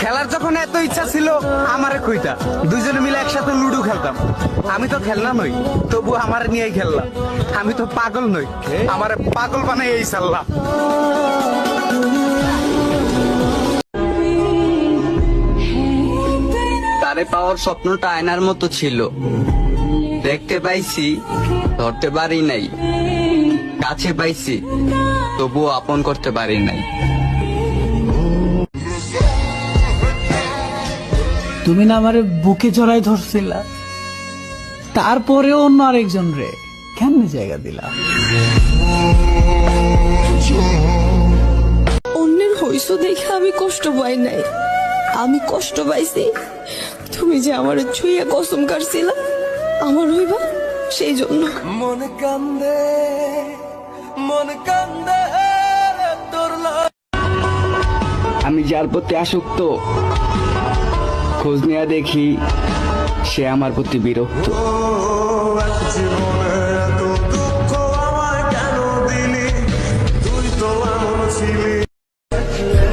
খেলার যখন এত ইচ্ছা ছিল, আমারে কইতা, দুইজনে মিলে একসাথে লুডো খেলতাম। আমি তো খেলনা নই, তবু আমার নিয়েই খেললাম। আমি তো পাগল নই, আমার পাগল বানাই এই সাল্লাম তারে পাওয়ার স্বপ্নটা আয়নার মতো ছিল। দেখতে পাইছি, ধরতে পারি নাই। কাছে পাইছি, তবুও আপন করতে পারি নাই। তুমি না আমারে বুকে জড়াই ধরছিলা। তারপরে অন্য আরেকজন রে কেমনে জায়গা দিলা? অন্যের হইস দেখে আমি কষ্ট পাই নাই। আমি কষ্ট পাইছি। তুমি যে আমার ছুঁয়ে কসম কাটছিলা আমার হইবা সেই জন্য মন কান্দে মন কান্দে আমি যার প্রতি আসক্ত খোঁজ নেওয়া দেখি সে আমার প্রতি বিরক্ত।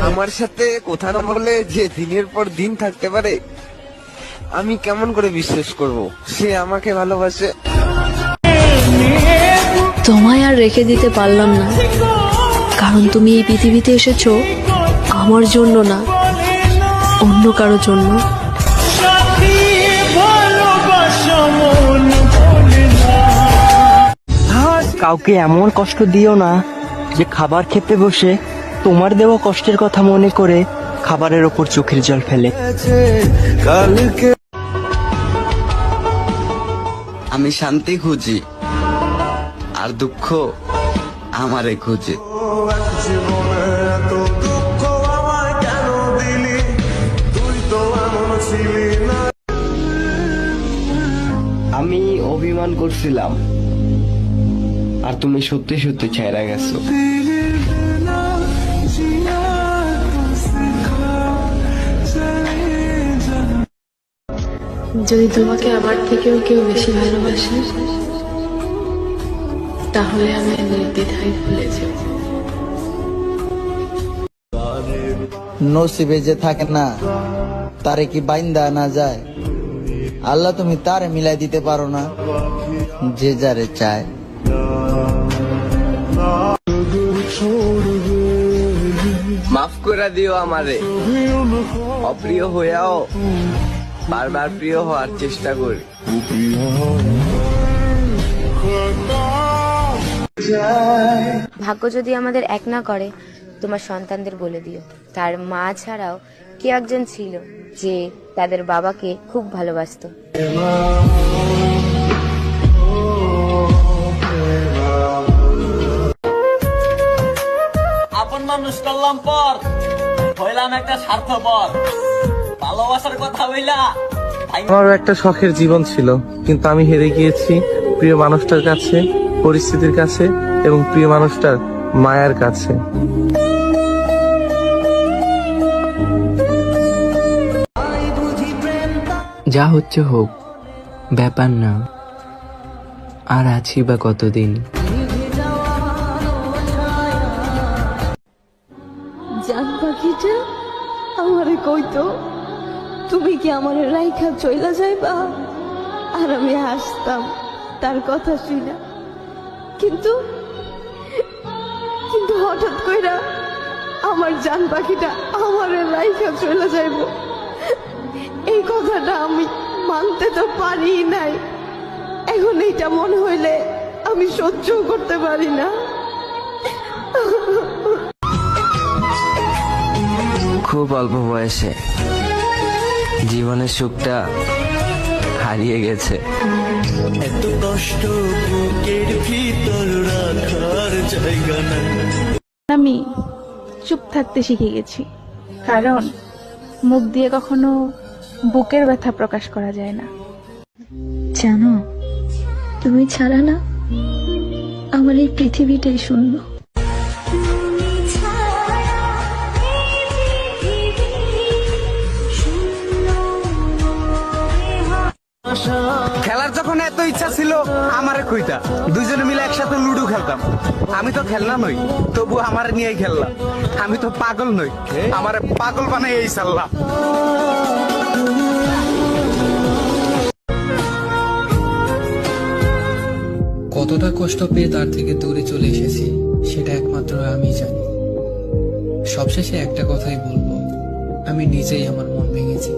আমার সাথে কথা না বলে যে দিনের পর দিন থাকতে পারে আমি কেমন করে বিশ্বাস করব? সে আমাকে ভালোবাসে। তোমায় আর রেখে দিতে পারলাম না। কারণ তুমি এই পৃথিবীতে এসেছ আমার জন্য না অন্য কারও জন্য। কাউকে এমন কষ্ট দিও না যে খাবার খেতে বসে তোমার দেওয়া কষ্টের কথা মনে করে খাবারের ওপর চোখের জল ফেলে। আমি শান্তি খুঁজি আর দুঃখ আমারে খুঁজে। আমি অভিমান করছিলাম। আর তুমি সত্যি সত্যি ছায়রা গেছো। যদি তোমাকে আমার থেকেও কেউ বেশি ভালোবাসে তাহলে আমি নির্দ্বিধায় ভুলে যাব। নসিবে যে থাকে না তারে কি বাইন্দা না যায়? আল্লাহ তুমি তারে মিলাই দিতে পারো না যে যারে চায়। মাফ করে দিও আমারে। অপ্রিয় হইয়াও বারবার প্রিয় হওয়ার চেষ্টা করি। ভাগ্য যদি আমাদের এক না করে, তোমার সন্তানদের বলে দিও। তার মা ছাড়াও কে একজন ছিল যে তাদের বাবাকে খুব ভালোবাসতো? মানুষ করলাম পর। হইলাম একটা স্বার্থপর। ভালোবাসার কথা হইলা। আমারও একটা শখের জীবন ছিল কিন্তু আমি হেরে গিয়েছি প্রিয় মানুষটার কাছে পরিস্থিতির কাছে এবং প্রিয় মানুষটার মায়ার কাছে। যা হচ্ছে হোক ব্যাপার না। আর আছি বা কতদিন? জান পাখিটা? আমারে কইতো তুমি কি আমার রাইখা চইলা যাইবা? আর আমি হাসতাম, তার কথা শুনা কিন্তু কিন্তু হঠাৎ কইরা আমার জান পাখিটা আমারে রাইখা চইলা যাইব। এই কথাটা আমি মানতে তো পারি নাই। এখন এইটা মনে হইলে আমি সহ্য করতে পারি না। খুব অল্প বয়সে জীবনের সুখটা হারিয়ে গেছে। এত কষ্ট বুকের ভিতর রাখার জায়গা নাই। আমি চুপ থাকতে শিখে গেছি কারণ মুখ দিয়ে কখনো বুকের ব্যথা প্রকাশ করা যায় না। জানো তুমি ছাড়া না আমার এই পৃথিবীটাই শূন্য। খেলার যখন এত ইচ্ছা ছিল আমারে কইতা দুইজনে মিলে একসাথে লুডো খেলতাম। আমি তো খেলনা নই তবু আমার নিয়েই খেললাম। আমি তো পাগল নই আমার পাগল বানাই এই সাল্লাম কতটা কষ্ট পেয়ে তার থেকে দূরে চলে এসেছি সেটা একমাত্র আমি জানি। সবশেষে একটা কথাই বলব আমি নিজেই আমার মন ভেঙেছি।